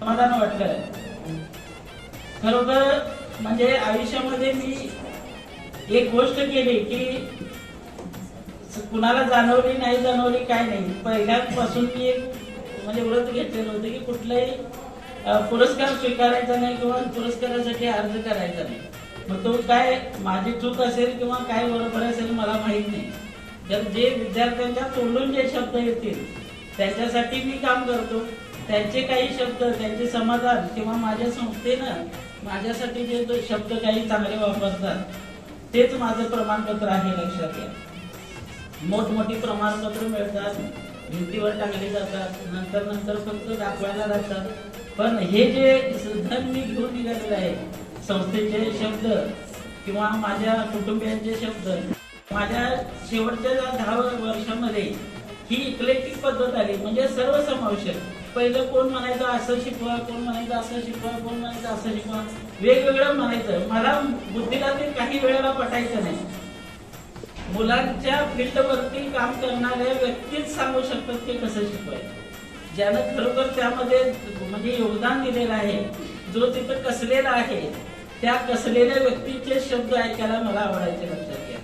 समाधान वाटलं खरोखर म्हणजे आयुष्यामध्ये मी एक गोष्ट केली की कुणाला जाणवली नाही जाणवली काय नाही. पहिल्यापासून मी एक म्हणजे व्रत घेतलेलं होतं की कुठलाही पुरस्कार स्वीकारायचा नाही किंवा पुरस्कारासाठी अर्ज करायचा नाही. मग तो काय माझी चूक असेल किंवा काय बरोबर असेल मला माहीत नाही. तर जे विद्यार्थ्यांच्या तोंडून जे शब्द येतील त्याच्यासाठी मी काम करतो. त्यांचे काही शब्द त्यांचे समाधान किंवा माझ्या संस्थेनं माझ्यासाठी जे शब्द काही चांगले वापरतात तेच माझं प्रमाणपत्र आहे लक्षात घ्या. मोठमोठी प्रमाणपत्र मिळतात भिंतीवर टाकले जातात नंतर नंतर फक्त दाखवायला जातात पण हे जे धन मी घेऊन निघालेलं आहे संस्थेचे शब्द किंवा माझ्या कुटुंबियांचे शब्द माझ्या शेवटच्या दहा वर्षामध्ये ही इक्लेक्टिक पद्धत आली म्हणजे सर्वसमावेशक पहिलं कोण म्हणायचं असं शिकवा कोण म्हणायचं असं शिकवा कोण म्हणायचं असं शिकवा. वेगवेगळं म्हणायचं. मला बुद्धीला ते काही वेळेला पटायचं नाही. मुलांच्या फील्डवरती काम करणाऱ्या व्यक्तीच सांगू शकतात की कसं शिकवायचं. ज्यानं खरोखर त्यामध्ये म्हणजे योगदान दिलेलं आहे जो तिथं कसलेला आहे त्या कसलेल्या व्यक्तीचे शब्द ऐकायला मला आवडायचे लक्षात घ्या.